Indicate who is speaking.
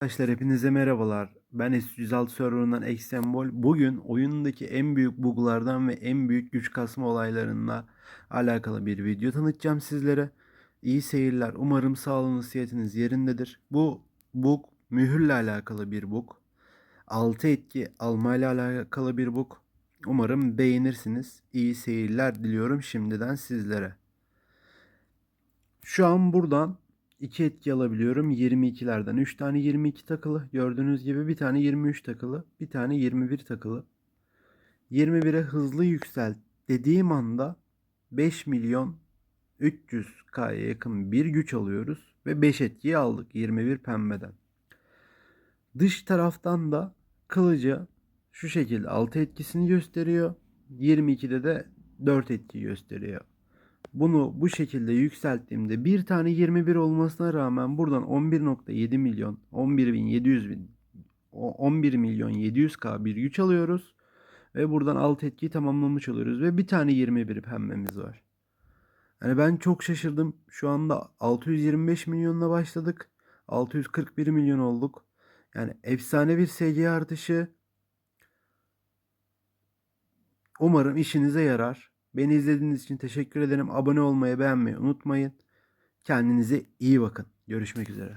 Speaker 1: Arkadaşlar hepinize merhabalar. Ben S106 serverından Exembol. Bugün oyundaki en büyük buglardan ve en büyük güç kasma olaylarına alakalı bir video tanıtacağım sizlere. İyi seyirler. Umarım sağlığınız, sıhhatiniz yerindedir. Bu bug mühürle alakalı bir bug. 6 etki almayla alakalı bir bug. Umarım beğenirsiniz. İyi seyirler diliyorum şimdiden sizlere. Şu an buradan 2 etki alabiliyorum 22'lerden. 3 tane 22 takılı. Gördüğünüz gibi bir tane 23 takılı. Bir tane 21 takılı. 21'e hızlı yükselt dediğim anda 5 milyon 300k'ya yakın bir güç alıyoruz. Ve 5 etkiyi aldık 21 pembeden. Dış taraftan da kılıcı şu şekilde 6 etkisini gösteriyor. 22'de de 4 etki gösteriyor. Bunu bu şekilde yükselttiğimde bir tane 21 olmasına rağmen buradan 11.7 milyon 11.700 bin 11 milyon 700k bir güç alıyoruz. Ve buradan alt etkiyi tamamlamış oluyoruz. Ve bir tane 21 pembemiz var. Yani ben çok şaşırdım. Şu anda 625 milyonla başladık. 641 milyon olduk. Yani efsane bir SG artışı. Umarım işinize yarar. Beni izlediğiniz için teşekkür ederim. Abone olmayı, beğenmeyi unutmayın. Kendinize iyi bakın. Görüşmek üzere.